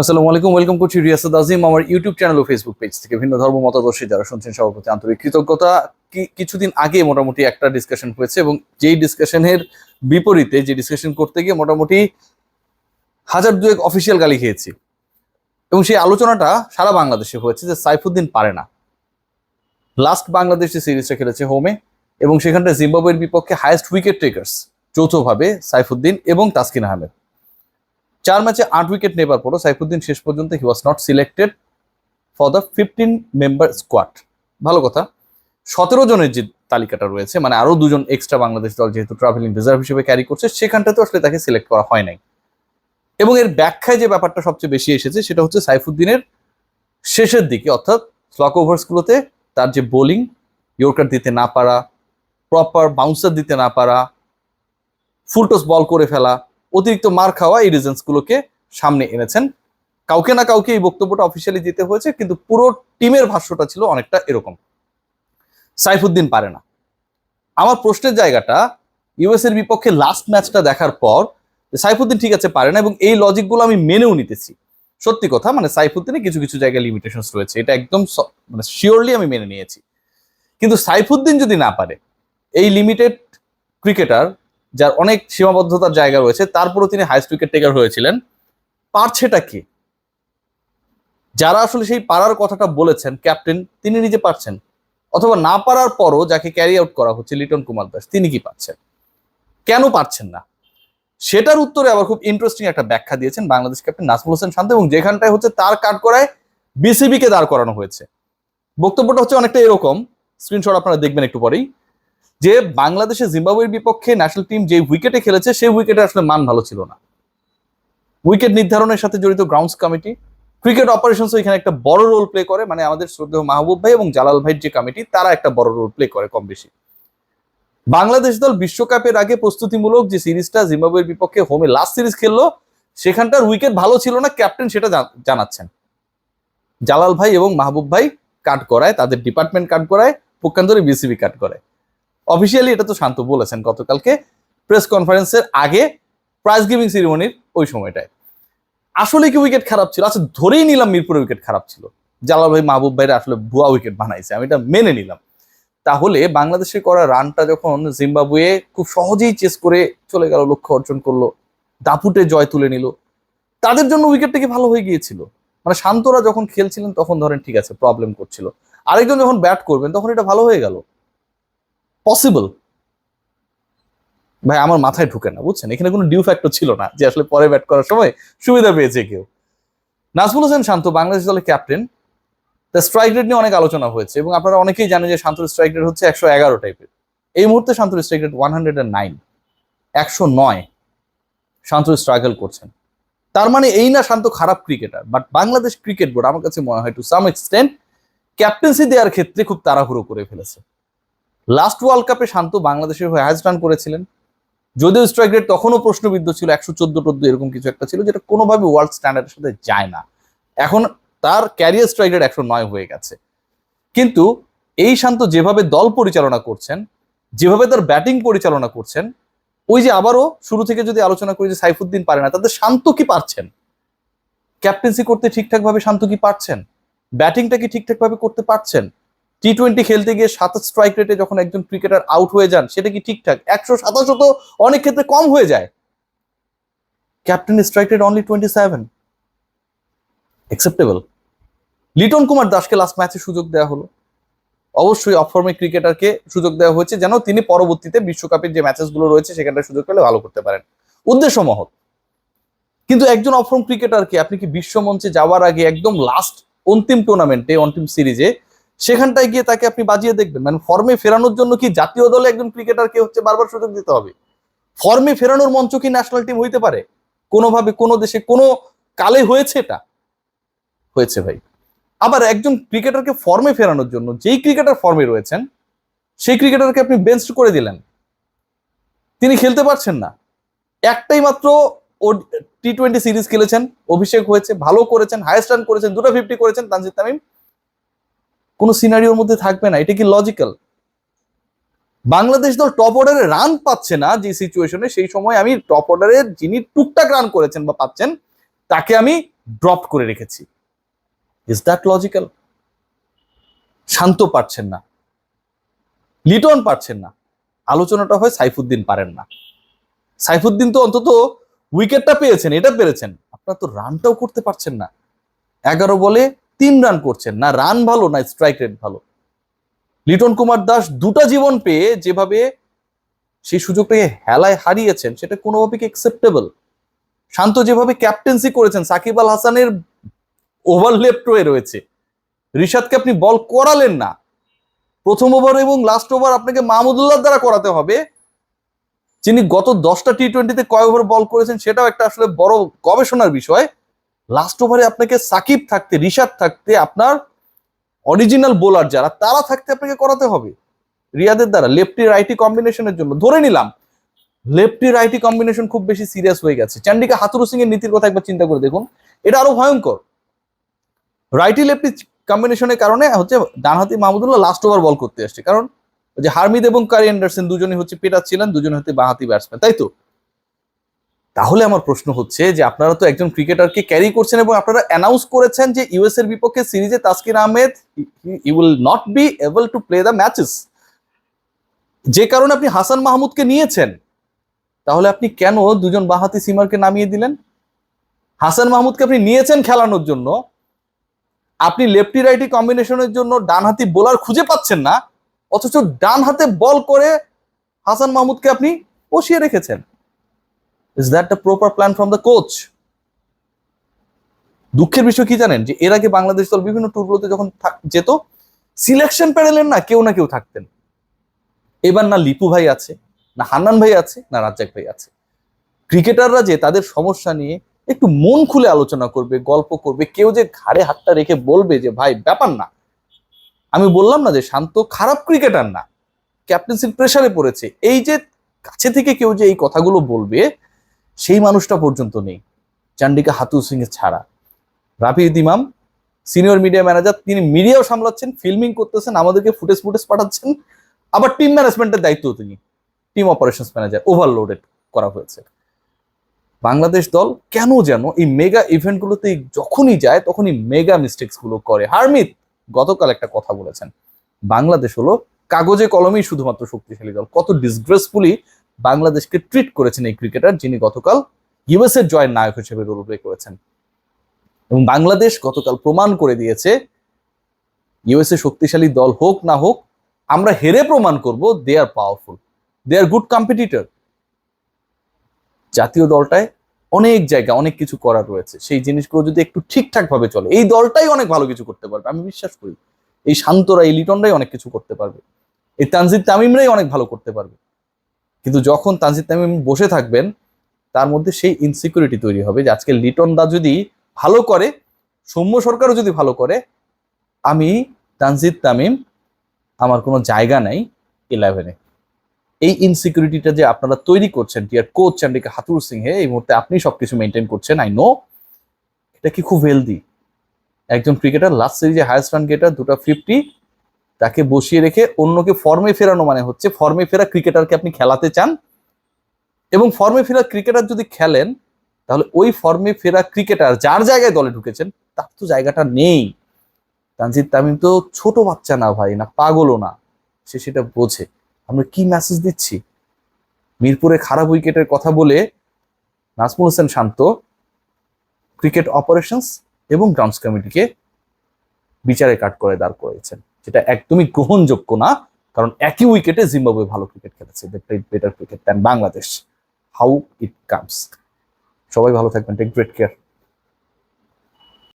আসসালামু আলাইকুম ওয়েলকাম করছি রিয়াসাদ আজিম, আমার ইউটিউব চ্যানেল ও ফেসবুক পেজ থেকে। ভিন্ন ধর্ম মতাদর্শী যারা শুনছেন, সবার প্রতি আন্তরিক কৃতজ্ঞতা। কিছুদিন আগে মোটামুটি একটা ডিসকাশন হয়েছে এবং যেই ডিসকাশনের বিপরীতে যে ডিসকাশন করতে গিয়ে মোটামুটি হাজার দুয়েক অফিসিয়াল গালি খেয়েছি। এবং সেই আলোচনাটা সারা বাংলাদেশে হয়েছে যে সাইফুদ্দিন পারে না। লাস্ট বাংলাদেশ যে সিরিজটা খেলেছে হোমে এবং সেখানটা জিম্বাবুয়ের বিপক্ষে হায়েস্ট উইকেট টেকার্স যৌথভাবে সাইফুদ্দিন এবং তাসকিন আহমেদ। চার ম্যাচে আট উইকেট নেবার পরও সাইফুদ্দিন শেষ পর্যন্ত he was not selected for the fifteen member squad ভালো কথা। সতেরো জনের যে তালিকাটা রয়েছে মানে আরও দুজন এক্সট্রা বাংলাদেশ দল যেহেতু ট্রাভেলিং রিজার্ভ হিসেবে ক্যারি করছে, সেখানটাতেও আসলে তাকে সিলেক্ট করা হয় নাই। এবং এর ব্যাখ্যায় যে ব্যাপারটা সবচেয়ে বেশি এসেছে, সেটা হচ্ছে সাইফুদ্দিনের শেষের দিকে, অর্থাৎ স্লক ওভার্সগুলোতে তার যে বোলিং ইয়র্কার দিতে না পারা প্রপার বাউন্সার দিতে না পারা ফুলটস বল করে ফেলা অতিরিক্ত মার খাওয়া এই রিজনসগুলোকে সামনে এনেছেন। কাউকে না কাউকে এই বক্তব্যটা অফিসিয়ালি দিতে হয়েছে, কিন্তু পুরো টিমের ভাষ্যটা ছিল অনেকটা এরকম। সাইফুদ্দিন পারে না। আমার প্রশ্নের জায়গাটা ইউএস এর বিপক্ষে লাস্ট ম্যাচটা দেখার পর সাইফুদ্দিন ঠিক আছে পারে না এবং এই লজিকগুলো আমি মেনেও নিতেছি। সত্যি কথা মানে সাইফুদ্দিনে কিছু কিছু জায়গায় লিমিটেশনস রয়েছে, এটা একদম মানে শিওরলি আমি মেনে নিয়েছি। কিন্তু সাইফুদ্দিন যদি না পারে, এই লিমিটেড ক্রিকেটার যার অনেক সীমাবদ্ধতার জায়গা রয়েছে, তারপরও তিনি হাইস্ট উইকেট টেকার হয়েছিলেন। পারছেটা কি? যারা আসলে সেই পারার কথাটা বলেছেন ক্যাপ্টেন তিনি নিজে পারছেন। অথবা না পারার পরও যাকে ক্যারি আউট করা হচ্ছে, লিটন কুমার দাস, তিনি কি পাচ্ছেন কেন পারছেন না? সেটার উত্তরে আবার খুব ইন্টারেস্টিং একটা ব্যাখ্যা দিয়েছেন বাংলাদেশ ক্যাপ্টেন নাজমুল হোসেন শান্ত এবং যেখানটায় হচ্ছে তার কাট করায় বিসিবি কে দাঁড় করানো হয়েছে। বক্তব্যটা হচ্ছে অনেকটা এরকম। স্ক্রিনশট আপনারা দেখবেন একটু পরেই। যে বাংলাদেশে জিম্বাবুয়ের বিপক্ষে ন্যাশনাল টিম যে উইকেটে খেলেছে, সেই উইকেটে আসলে মান ভালো ছিল না। উইকেট নির্ধারণের সাথে জড়িত গ্রাউন্ডস কমিটি ক্রিকেট অপারেশনস এখানে একটা বড় রোল প্লে করে। মানে আমাদের শ্রদ্ধেয় মাহবুব ভাই এবং জালাল ভাইয়ের যে কমিটি তারা একটা বড় রোল প্লে করে কম বেশি। বাংলাদেশ দল বিশ্বকাপের আগে প্রস্তুতিমূলক যে সিরিজটা জিম্বাবুয়ের বিপক্ষে হোমে লাস্ট সিরিজ খেললো, সেখানটার উইকেট ভালো ছিল না ক্যাপ্টেন সেটা জানাচ্ছেন। জালাল ভাই এবং মাহবুব ভাই কাট করায়, তাদের ডিপার্টমেন্ট কাট করায়, পক্ষান্তরে বিসিবি কাট করায়। অফিসিয়ালি এটা তো শান্ত বলেছেন গতকালকে প্রেস কনফারেন্সের আগে প্রাইজ গিভিং সেরিমনির ওই সময়টায়। আসলে কি উইকেট খারাপ ছিল? আচ্ছা ধরেই নিলাম মিরপুরের উইকেট খারাপ ছিল। জালাল ভাই, মাহবুব ভাইরা আসলে ভুয়া উইকেট বানাইছে, আমি এটা মেনে নিলাম। তাহলে বাংলাদেশে করা রানটা যখন জিম্বাবুয়ে খুব সহজেই চেস করে চলে গেল, লক্ষ্য অর্জন করল, দাপুটে জয় তুলে নিল, তাদের জন্য উইকেটটা কি ভালো হয়ে গিয়েছিল? মানে শান্তরা যখন খেলছিলেন তখন ধরেন ঠিক আছে প্রবলেম করছিল। আরেকজন যখন ব্যাট করবেন, তখন এটা ভালো হয়ে গেল। পসিবল ভাই, আমার মাথায় ঢুকে না, বুঝছেন? এখানে কোনো ডিউ ফ্যাক্টর ছিল না যে আসলে পরে ব্যাট করার সময় সুবিধা পেয়েছে কেউ। নাজমুল হোসেন শান্ত, বাংলাদেশ দলের ক্যাপ্টেন তার স্ট্রাইক রেট নিয়ে অনেক আলোচনা হয়েছে এবং আপনারা অনেকেই জানেন যে শান্তর স্ট্রাইক রেট হচ্ছে একশো এগারো টাইপের এই মুহূর্তে শান্তর strike rate one hundred and nine একশো নয় শান্ত স্ট্রাগল করছেন। তার মানে এই না শান্ত খারাপ cricketer but Bangladesh cricket board আমার কাছে মনে হয় টু সাম এক্সটেন্ট ক্যাপ্টেন্সি দেওয়ার ক্ষেত্রে খুব তাড়াহুড়ো করে ফেলেছে। লাস্ট ওয়ার্ল্ড কাপে শান্ত বাংলাদেশের হয়ে হাইস্ট রান করেছিলেন। যদিও স্ট্রাইক রেট তখনও প্রশ্নবিদ্ধ ছিল, একশো চোদ্দ টদ্দ এরকম কিছু একটা ছিল, যেটা কোনোভাবে ওয়ার্ল্ড স্ট্যান্ডার্ডের সাথে যায় না। এখন তার ক্যারিয়ার স্ট্রাইক রেট একশো নয় হয়ে গেছে। কিন্তু এই শান্ত যেভাবে দল পরিচালনা করছেন, যেভাবে তার ব্যাটিং পরিচালনা করছেন, ওই যে আবারও শুরু থেকে যদি আলোচনা করি যে সাইফুদ্দিন পারে না, তাদের শান্ত কি পারছেন? ক্যাপ্টেন্সি করতে ঠিকঠাক ভাবে শান্ত কি পারছেন? ব্যাটিংটা কি ঠিকঠাক ভাবে করতে পারছেন? টি টোয়েন্টি খেলতে গিয়ে সাতাশ স্ট্রাইক রেটে যখন একজন ক্রিকেটার আউট হয়ে যান, সেটা কি ঠিকঠাক? একশো সাতাশো তো অনেক ক্ষেত্রে কম হয়ে যায়। Captain strike rate only twenty seven acceptable Liton Kumar দাসকে লাস্ট ম্যাচে সুযোগ দেওয়া হলো। অবশ্যই অফর্মে ক্রিকেটারকে সুযোগ দেওয়া হয়েছে, যেন তিনি পরবর্তীতে বিশ্বকাপের যে ম্যাচেসগুলো রয়েছে সেখানটা সুযোগ পেলে ভালো করতে পারেন। উদ্দেশ্য মহৎ। কিন্তু একজন অফর্ম ক্রিকেটারকে আপনি কি বিশ্ব মঞ্চে যাওয়ার আগে একদম লাস্ট অন্তিম টুর্নামেন্টে অন্তিম সিরিজে সেখানটায় গিয়ে তাকে আপনি বাজিয়ে দেখবেন। মানে ফর্মে ফেরানোর জন্য কি জাতীয় দলে একজন ক্রিকেটারকে হচ্ছে বারবার সুযোগ দিতে হবে? ফর্মে ফেরানোর মঞ্চ কি ন্যাশনাল টিম হইতে পারে? কোনোভাবে কোনো দেশে কোনো কালে হয়েছে এটা? হয়েছে ভাই। আবার একজন ক্রিকেটারকে ফর্মে ফেরানোর জন্য যেই ক্রিকেটার ফর্মে রয়েছেন, সেই ক্রিকেটারকে আপনি বেঞ্চ করে দিলেন। তিনি খেলতে পারছেন না। একটাই মাত্র ও টি টোয়েন্টি সিরিজ খেলেছেন। অভিষেক হয়েছে, ভালো করেছেন হাইয়েস্ট রান করেছেন, দুটো ফিফটি করেছেন তানজিদ তামিম। কোনো সিনারিওর মধ্যে থাকবে না, এটা কি লজিক্যাল বাংলাদেশ দল টপ অর্ডারে রান পাচ্ছে না যে সিচুয়েশনে সেই সময় আমি টপ অর্ডারে যিনি টুকটাক রান করেছেন বা পাচ্ছেন, তাকে আমি ড্রপ করে রেখেছি। ইজ দ্যাট লজিক্যাল শান্ত পারছেন না। লিটন পারছেন না। আলোচনাটা হয় সাইফুদ্দিন পারেন না। সাইফুদ্দিন তো অন্তত উইকেটটা পেয়েছেন, এটা পেরেছেন। আপনার তো রানটাও করতে পারছেন না। এগারো বলে তিন রান করছেন। না রান ভালো, না স্ট্রাইক রেট ভালো। লিটন কুমার দাস দুটা জীবন পেয়ে যেভাবে সেই সুযোগটাকে হেলায় হারিয়েছেন, সেটা কোনোভাবে অ্যাকসেপ্টেবল শান্ত যেভাবে ক্যাপ্টেন্সি করেছেন, সাকিব আল হাসানের ওভারলেপ্ট হয়ে রয়েছে। রিশাদকে আপনি বল করালেন না। প্রথম ওভার এবং লাস্ট ওভার আপনাকে মাহমুদুল্লাহ দ্বারা করাতে হবে। যিনি গত দশটা টি টোয়েন্টিতে কয় ওভার বল করেছেন, সেটাও একটা আসলে বড় গবেষণার বিষয়। লাস্ট ওভারে আপনাকে সাকিব থাকতে, রিশাদ থাকতে আপনার অরিজিনাল বোলার যারা, তারা থাকতে আপনাকে করাতে হবে। রিয়াদের দ্বারা লেফটি রাইটি কম্বিনেশনের জন্য। ধরে নিলাম লেফটি রাইটি কম্বিনেশন খুব বেশি সিরিয়াস হয়ে গেছে। চান্ডিকা হাতুরু সিং এর নীতির কথা একবার চিন্তা করে দেখুন। এটা আরও ভয়ঙ্কর। রাইটি লেফটি কম্বিনেশনের কারণে হচ্ছে ডানহাতি মাহমুদুল্লাহ লাস্ট ওভার বল করতে আসছে। কারণ যে হারমিদ এবং কারি অ্যান্ডারসন দুজনই হচ্ছে পেটার ছিলেন দুজন হচ্ছে বাঁহাতি ব্যাটসম্যান তাই তো? তাহলে আমার প্রশ্ন হচ্ছে যে আপনারা তো একজন ক্রিকেটারকে ক্যারি করছেন এবং আপনারা অ্যানাউন্স করেছেন যে ইউএস এর বিপক্ষে সিরিজে Taskin Ahmed you will not be able to play the matches যে কারণে আপনি হাসান মাহমুদকে নিয়েছেন, তাহলে আপনি কেন দুজন বাহাতি সিমারকে নামিয়ে দিলেন? হাসান মাহমুদকে আপনি নিয়েছেন খেলানোর জন্য, আপনি লেফটি রাইটি কম্বিনেশনের জন্য ডানহাতি বোলার খুঁজে পাচ্ছেন না, অথচ ডান হাতে বল করে হাসান মাহমুদকে আপনি বসিয়ে রেখেছেন। Is that the proper plan from the coach দুঃখের বিষয় কি জানেন? যে এর আগে বাংলাদেশ দল বিভিন্ন ট্যুরগুলোতে যখন যেত সিলেকশন প্যানেলের না কেউ না কেউ থাকতেন। এবার না লিপু ভাই আছে, না হান্নান ভাই আছে, না রাজ্জাক ভাই আছে। ক্রিকেটাররা যে তাদের সমস্যা নিয়ে একটু মন খুলে আলোচনা করবে, গল্প করবে, কেউ যে ঘাড়ে হাতটা রেখে বলবে যে, ভাই, ব্যাপার না। আমি বললাম না যে, শান্ত, খারাপ ক্রিকেটার না। ক্যাপ্টেন্সির প্রেসারে পড়েছে। এই যে কাছে থেকে কেউ যে এই কথাগুলো বলবে সেই মানুষটা পর্যন্ত নেই। চান্ডিকা হাতু সিং ছাড়া। রাফিদ ইমাম সিনিয়র মিডিয়া ম্যানেজার, তিনি মিডিয়াও সামলাচ্ছেন, ফিল্মিং করতেছেন, আমাদেরকে ফুটেজ ফুটেজ পাঠাচ্ছেন, আবার টিম ম্যানেজমেন্টের দায়িত্ব তিনি। টিম অপারেশনস ম্যানেজার, ওভারলোডেড করা হয়েছে। বাংলাদেশ দল কেন যেন এই মেগা ইভেন্টগুলোতে যখনই যায়, তখনই মেগা মিস্টেক্সগুলো করে। হারমিত গতকাল একটা কথা বলেছেন। বাংলাদেশ হলো কাগজে কলমেই শুধুমাত্র শক্তিশালী দল। কত ডিসগ্রেসফুলি বাংলাদেশকে ট্রিট করেছেন এই ক্রিকেটার যিনি গতকাল ইউএস এর জয়ের নায়ক হিসেবে রোল প্লে করেছেন। এবং বাংলাদেশ গতকাল প্রমাণ করে দিয়েছে, ইউএসএ শক্তিশালী দল হোক না হোক, আমরা হেরে প্রমাণ করব they are powerful they are good competitor জাতীয় দলটায় অনেক জায়গা, অনেক কিছু করার রয়েছে, সেই জিনিসগুলো যদি একটু ঠিকঠাক ভাবে চলে, এই দলটাই অনেক ভালো কিছু করতে পারবে, আমি বিশ্বাস করি। এই শান্তরা, এই লিটনরাই অনেক কিছু করতে পারবে। এই তানজিদ তামিমরাই অনেক ভালো করতে পারবে। কিন্তু যখন তানজিদ তামিম বসে থাকবেন, তার মধ্যে সেই ইনসিকিউরিটি তৈরি হবে যে আজকে লিটন দা যদি ভালো করে, সৌম্য সরকারও যদি ভালো করে, আমি তানজিদ তামিম আমার কোনো জায়গা নাই ইলেভেনে এই ইনসিকিউরিটিটা যে আপনারা তৈরি করছেন dear coach Chandika Hathurusingha এই মুহূর্তে আপনি সবকিছু মেনটেন করছেন আই নো এটা কি খুব হেলদি একজন ক্রিকেটার লাস্ট সিরিজে হায়েস্ট রান গেটার দুটো ফিফটি তাকে বসিয়ে রেখে অন্যকে ফর্মে ফেরানো মানে হচ্ছে ফর্মে ফেরা ক্রিকেটারকে আপনি খেলাতে চান। এবং ফর্মে ফেরা ক্রিকেটার যদি খেলেন, তাহলে ওই ফর্মে ফেরা ক্রিকেটার যার জায়গায় দলে ঢুকেছেন, তার তো জায়গাটা নেই। তানজিদ তামিম তো ছোট বাচ্চা না ভাই, না পাগলও না, সে সেটা বোঝে। আমরা কি মেসেজ দিচ্ছি? মিরপুরে খারাপ উইকেটের কথা বলে নাজমুল হোসেন শান্ত ক্রিকেট অপারেশনস এবং গ্রাউন্ডস কমিটিকে বিচারে কাট করে দাঁড় করেছেন। যেটা একদমই গ্রহণযোগ্য না, কারণ একই উইকেটে জিম্বাবুয়ে ভালো ক্রিকেট খেলেছে played better cricket than Bangladesh how it comes সবাই ভালো থাকবেন টেক গ্রেট কেয়ার